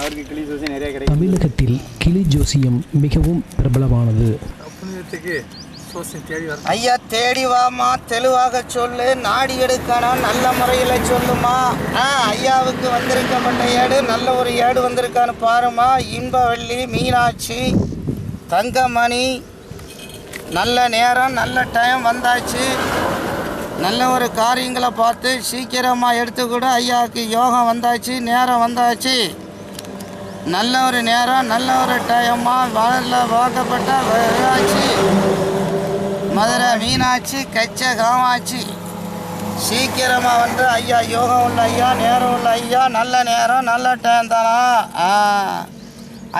அவருக்கு கிளி ஜோசி நிறைய கிடைக்கும் தமிழகத்தில் கிளி ஜோசியம் மிகவும் பிரபலமானது. ஐயா தேடி வாமா தெளிவாக சொல்லு. நாடி எடுக்கணும் நல்ல முறையில் சொல்லுமா. ஆ ஐயாவுக்கு வந்திருக்கப்பட்ட ஏடு நல்ல ஒரு ஏடு வந்திருக்கான்னு பாருமா. இன்பவள்ளி மீனாட்சி தங்கமணி நல்ல நேரம் நல்ல டைம் வந்தாச்சு. நல்ல ஒரு காரியங்களை பார்த்து சீக்கிரமாக எடுத்துக்கூட. ஐயாவுக்கு யோகம் வந்தாச்சு நேரம் வந்தாச்சு. நல்ல ஒரு நேரம் நல்ல ஒரு டைமாக வளரில் வாக்கப்பட்ட ஆச்சு மதுரை மீனாட்சி கச்ச காமாட்சி. சீக்கிரமாக வந்து ஐயா யோகம் உள்ள ஐயா நேரம் உள்ள ஐயா நல்ல நேரம் நல்ல டைம் தானா?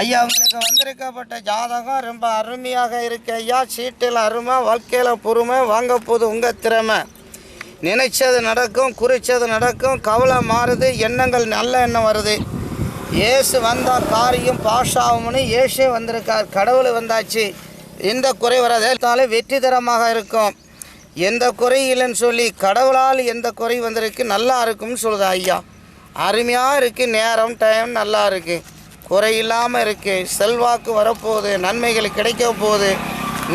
ஐயா உங்களுக்கு வந்திருக்கப்பட்ட ஜாதகம் ரொம்ப அருமையாக இருக்கு ஐயா. சீட்டில் அருமை வாழ்க்கையில் பொறுமை வாங்க போது உங்கள் திறமை. நினைச்சது நடக்கும் குறிச்சது நடக்கும் கவலை மாறுது எண்ணங்கள் நல்ல எண்ணம் வருது. இயேசு வந்தால் காரியம் பாஷாகும்னு இயேசே வந்திருக்கார் கடவுள் வந்தாச்சு. எந்த குறை வராதாலே வெற்றி தரமாக இருக்கும். எந்த குறை இல்லைன்னு சொல்லி கடவுளால் எந்த குறை வந்திருக்கு நல்லா இருக்கும்னு சொல்லுது ஐயா. அருமையாக இருக்குது நேரம் டைம் நல்லா இருக்குது குறை இல்லாமல் இருக்குது செல்வாக்கு வரப்போகுது நன்மைகள் கிடைக்க போகுது.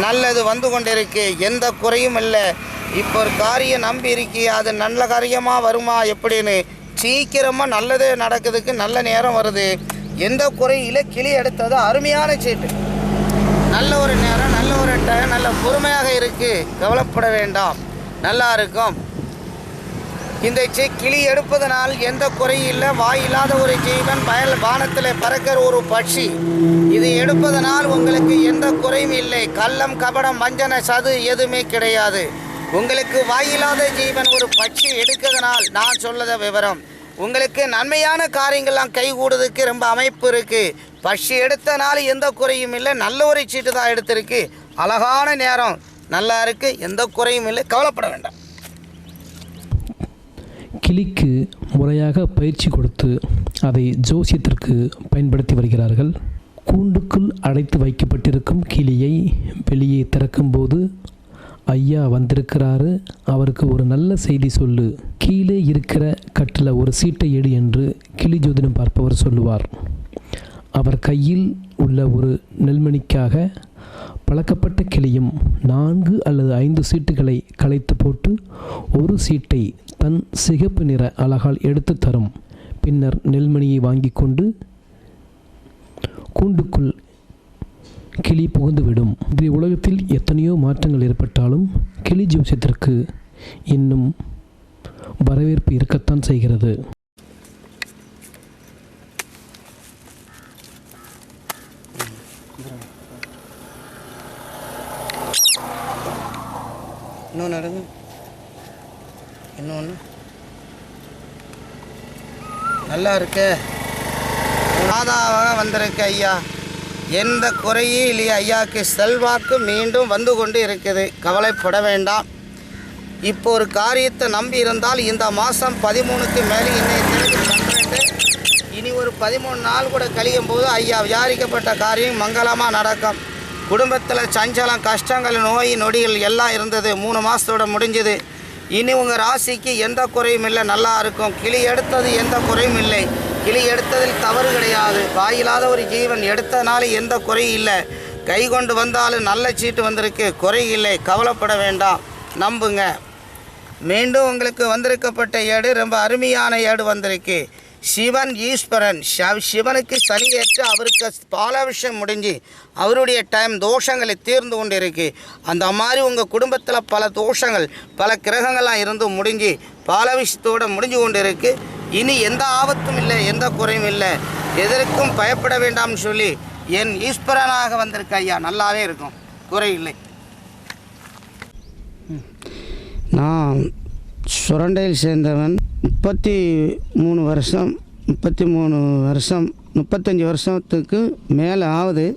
நல்லது வந்து கொண்டிருக்கு. எந்த குறையும் இல்லை. இப்போ ஒரு காரியம் நம்பி இருக்கி அது நல்ல காரியமாக வருமா எப்படின்னு சீக்கிரமாக நல்லதே நடக்குதுக்கு நல்ல நேரம் வருது. எந்த குறையில கிளி எடுத்ததோ அருமையான சீட்டு. நல்ல ஒரு நேரம் நல்ல ஒரு டைம் நல்ல பொறுமையாக இருக்குது கவலைப்பட வேண்டாம். நல்லா இருக்கும். இந்த சி கிளி எடுப்பதனால் எந்த குறையும் இல்லை. ஒரு ஜீவன் வயல் வானத்தில் பறக்கிற ஒரு பட்சி. இது எடுப்பதனால் உங்களுக்கு எந்த குறையும் இல்லை. கள்ளம் கபடம் வஞ்சன சது எதுவுமே கிடையாது. உங்களுக்கு வாயில்லாத ஜீவன் ஒரு பட்சி எடுக்கிறதுனால் நான் சொல்லத விவரம். உங்களுக்கு நன்மையான காரியங்கள்லாம் கை கூடுறதுக்கு ரொம்ப அமைப்பு இருக்குது பட்சி எடுத்தனால எந்த குறையும் இல்லை. நல்ல ஒரு சீட்டு தான் எடுத்திருக்கு. அழகான நேரம். நல்லா இருக்குது எந்த குறையும் இல்லை. கவலைப்பட வேண்டாம். கிளிக்கு முறையாக பயிற்சி கொடுத்து அதை ஜோசியத்திற்கு பயன்படுத்தி வருகிறார்கள். கூண்டுக்குள் அடைத்து வைக்கப்பட்டிருக்கும் கிளியை வெளியே திறக்கும்போது ஐயா வந்திருக்கிறாரு. அவருக்கு ஒரு நல்ல செய்தி சொல்லு. கீழே இருக்கிற கட்டில் ஒரு சீட்டை எடு என்று கிளி ஜோதிடம் பார்ப்பவர் சொல்லுவார். அவர் கையில் உள்ள ஒரு நெல்மணிக்காக பழக்கப்பட்ட கிளியும் நான்கு அல்லது ஐந்து சீட்டுகளை களைத்து போட்டு ஒரு சீட்டை தன் சிகப்பு நிற அழகால் எடுத்து தரும். பின்னர் நெல்மணியை வாங்கி கொண்டு கூண்டுக்குள் கிளி புகுந்துவிடும். இந்த உலகத்தில் எத்தனையோ மாற்றங்கள் ஏற்பட்டாலும் கிளி ஜோசியத்திற்கு இன்னும் வரவேற்பு இருக்கத்தான் செய்கிறது. இன்னொன்று எடுங்க இன்னொன்று நல்லா இருக்கு. மாதாவாக வந்திருக்கு ஐயா. எந்த குறையும் இல்லையா ஐயாவுக்கு செல்வாக்கு மீண்டும் வந்து கொண்டு இருக்குது. கவலைப்பட வேண்டாம். இப்போ ஒரு காரியத்தை நம்பி இருந்தால் இந்த மாதம் பதிமூணுக்கு மேலே இன்னைய தேதி இனி ஒரு பதிமூணு நாள் கூட கழியும் போது ஐயா விசாரிக்கப்பட்ட காரியம் மங்களமாக நடக்கும். குடும்பத்தில் சஞ்சலம் கஷ்டங்கள் நோய் நொடிகள் எல்லாம் இருந்தது. மூணு மாதத்தோட முடிஞ்சது. இனி உங்கள் ராசிக்கு எந்த குறையும் இல்லை. நல்லா இருக்கும். கிளி எடுத்தது எந்த குறையும் இல்லை. கிளி எடுத்ததில் தவறு கிடையாது. வாயில்லாத ஒரு ஜீவன் எடுத்ததுனால எந்த குறையும் இல்லை. கை கொண்டு வந்தாலும் நல்ல சீட்டு வந்திருக்கு. குறை இல்லை. கவலைப்பட வேண்டாம். நம்புங்க. மீண்டும் உங்களுக்கு வந்திருக்கப்பட்ட ஏடு ரொம்ப அருமையான ஏடு வந்திருக்கு. சிவன் ஈஸ்வரன். ஷ- சிவனுக்கு சனி ஏற்று அவருக்கு பாலாபிஷேகம் முடிஞ்சு அவருடைய டைம் தோஷங்களை தீர்ந்து கொண்டு இருக்கு அந்த மாதிரி உங்கள் குடும்பத்தில் பல தோஷங்கள் பல கிரகங்கள்லாம் இருந்து முடிஞ்சு பாலாபிஷத்தோடு முடிஞ்சு கொண்டு இருக்குது இனி எந்த ஆபத்தும் இல்லை எந்த குறையும் இல்லை. எதற்கும் பயப்பட வேண்டாம்னு சொல்லி என் ஈஸ்வரனாக வந்திருக்க ஐயா நல்லாவே இருக்கும். குறை இல்லை. நான் சுரண்டையில் சேர்ந்தவன். முப்பத்தி மூணு வருஷம் முப்பத்தி மூணு வருஷம் முப்பத்தஞ்சு வருஷத்துக்கு மேலே ஆகுது.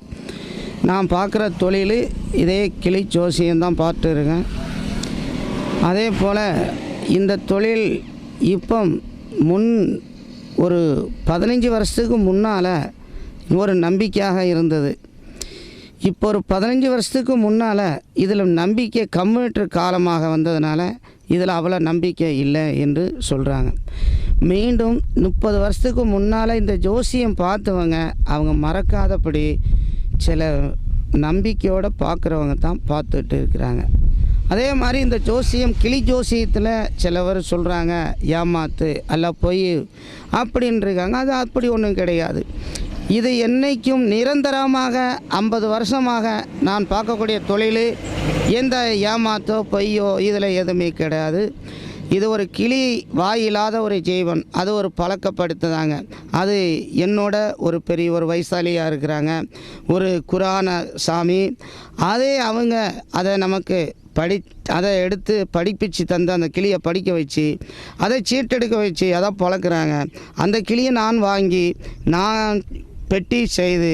நான் பார்க்குற தொழில் இதே கிளி ஜோசியம்தான் பார்த்துருக்கேன். அதே போல் இந்த தொழில் இப்போ முன் ஒரு பதினஞ்சு வருஷத்துக்கு முன்னால் ஒரு நம்பிக்கையாக இருந்தது. இப்போ ஒரு பதினஞ்சு வருஷத்துக்கு முன்னால் இதில் நம்பிக்கை கம்யூனிட்டர் காலமாக வந்ததுனால இதில் அவ்வளோ நம்பிக்கை இல்லை என்று சொல்கிறாங்க மீண்டும் முப்பது வருஷத்துக்கு முன்னால் இந்த ஜோசியம் பார்த்தவங்க அவங்க மறக்காதபடி சில நம்பிக்கையோடு பார்க்குறவங்க தான் பார்த்துட்டு இருக்கிறாங்க. அதே மாதிரி இந்த ஜோசியம் கிளி ஜோசியத்தில் சிலவர் சொல்கிறாங்க ஏமாத்து அல்ல பொய் அப்படின்னு இருக்காங்க. அது அப்படி ஒன்றும் கிடையாது. இது என்றைக்கும் நிரந்தரமாக ஐம்பது வருஷமாக நான் பார்க்கக்கூடிய தொழில் எந்த ஏமாத்தோ பொய்யோ இதில் எதுவுமே கிடையாது. இது ஒரு கிளி வாயில்லாத ஒரு ஜீவன். அது ஒரு பழக்கப்படுத்துதாங்க. அது என்னோட ஒரு பெரிய ஒரு வைசாலியாக இருக்கிறாங்க. ஒரு குரான சாமி. அதே அவங்க அதை நமக்கு படி அதை எடுத்து படிப்பிச்சு தந்து அந்த கிளியை படிக்க வச்சு அதை சீட்டெடுக்க வச்சு அதை பழக்கிறாங்க. அந்த கிளியை நான் வாங்கி நான் பெட்டி செய்து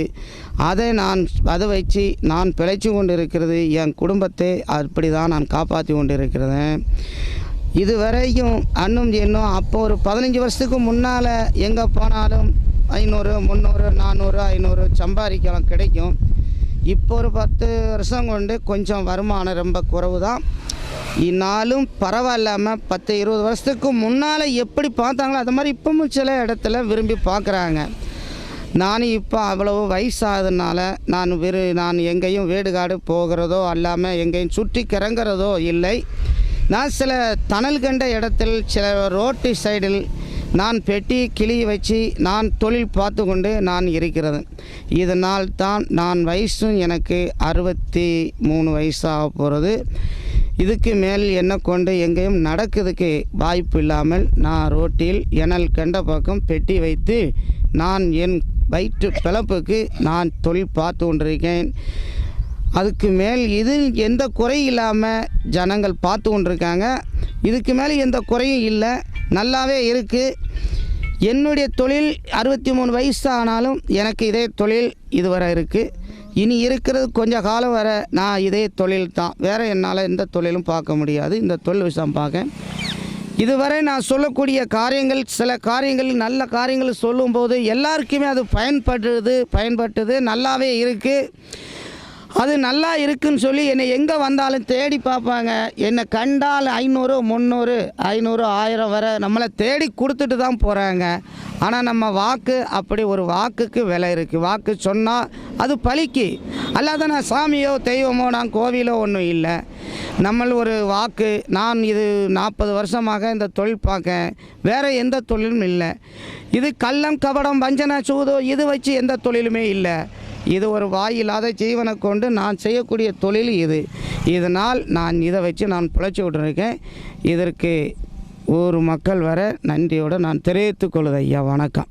அதை நான் அதை வச்சு நான் பிழைச்சி கொண்டு இருக்கிறது என் குடும்பத்தை அப்படி தான் நான் காப்பாற்றி கொண்டு இருக்கிறேன் இது வரைக்கும் அண்ணும் இன்னும் அப்போ ஒரு பதினஞ்சு வருஷத்துக்கு முன்னால் எங்கே போனாலும் ஐநூறு முந்நூறு நானூறு ஐநூறு சம்பாதிக்கலாம் கிடைக்கும். இப்போ ஒரு பத்து வருஷம் கொண்டு கொஞ்சம் வருமானம் ரொம்ப குறைவு தான் இன்னாலும் பரவாயில்லாமல் பத்து இருபது வருஷத்துக்கு முன்னால் எப்படி பார்த்தாங்களோ அது மாதிரி இப்பவும் சில இடத்துல விரும்பி பார்க்குறாங்க. நான் இப்போ அவ்வளவு வயசாததுனால நான் விரு நான் எங்கேயும் வீடுகாடு போகிறதோ அல்லாமல் எங்கேயும் சுற்றி கிறங்குறதோ இல்லை. நான் சில தணல் கண்ட இடத்தில் சில ரோட்டு சைடில் நான் பெட்டி கிளி வச்சு நான் தொழில் பார்த்து கொண்டு நான் இருக்கிறது. இதனால் தான் நான் வயசும் எனக்கு அறுபத்தி மூணு வயசாக போகிறது. இதுக்கு மேல் என்ன கொண்டு எங்கேயும் நடக்கிறதுக்கு வாய்ப்பு இல்லாமல் நான் ரோட்டில் எனல் கண்ட பக்கம் பெட்டி வைத்து நான் என் வயிற்று பிழப்புக்கு நான் தொழில் பார்த்து கொண்டிருக்கேன். அதுக்கு மேல் இது எந்த குறையும் இல்லாமல் ஜனங்கள் பார்த்து கொண்டிருக்காங்க. இதுக்கு மேலே எந்த குறையும் இல்லை. நல்லாவே இருக்குது என்னுடைய தொழில் அறுபத்தி மூணு வயசு ஆனாலும் எனக்கு இதே தொழில் இதுவரை இருக்குது இனி இருக்கிறது கொஞ்சம் காலம் வர நான் இதே தொழில் தான். வேறு என்னால் எந்த தொழிலும் பார்க்க முடியாது. இந்த தொழில் விஷயம் பார்க்க இதுவரை நான் சொல்லக்கூடிய காரியங்கள் சில காரியங்கள் நல்ல காரியங்கள் சொல்லும்போது எல்லாருக்குமே அது பயன்படுறது பயன்பட்டது நல்லாவே இருக்குது அது நல்லா இருக்குன்னு சொல்லி என்னை எங்கே வந்தாலும் தேடி பார்ப்பாங்க. என்னை கண்டால் ஐநூறு முந்நூறு ஐநூறு ஆயிரம் வரை நம்மளை தேடி கொடுத்துட்டு தான் போகிறாங்க ஆனால் நம்ம வாக்கு அப்படி ஒரு வாக்குக்கு விலை இருக்குது வாக்கு சொன்னால் அது பலிக்கு அல்லாத நான் சாமியோ தெய்வமோ நான் கோவிலோ ஒன்றும் இல்லை. நம்ம ஒரு வாக்கு நான் இது நாற்பது வருஷமாக இந்த தொழில் பார்க்க வேறு எந்த தொழிலும் இல்லை. இது கள்ளம் கபடம் வஞ்சனை சூதோ இது வச்சு எந்த தொழிலுமே இல்லை. இது ஒரு வாயில்லாத ஜீவனை கொண்டு நான் செய்யக்கூடிய தொழில் இது. இதனால் நான் இதை வச்சு நான் பிழைச்சி விட்டுருக்கேன். இதற்கு ஒரு மக்கள் வர நன்றியோடு நான் தெரிவித்துக் கொள்ளுது ஐயா வணக்கம்.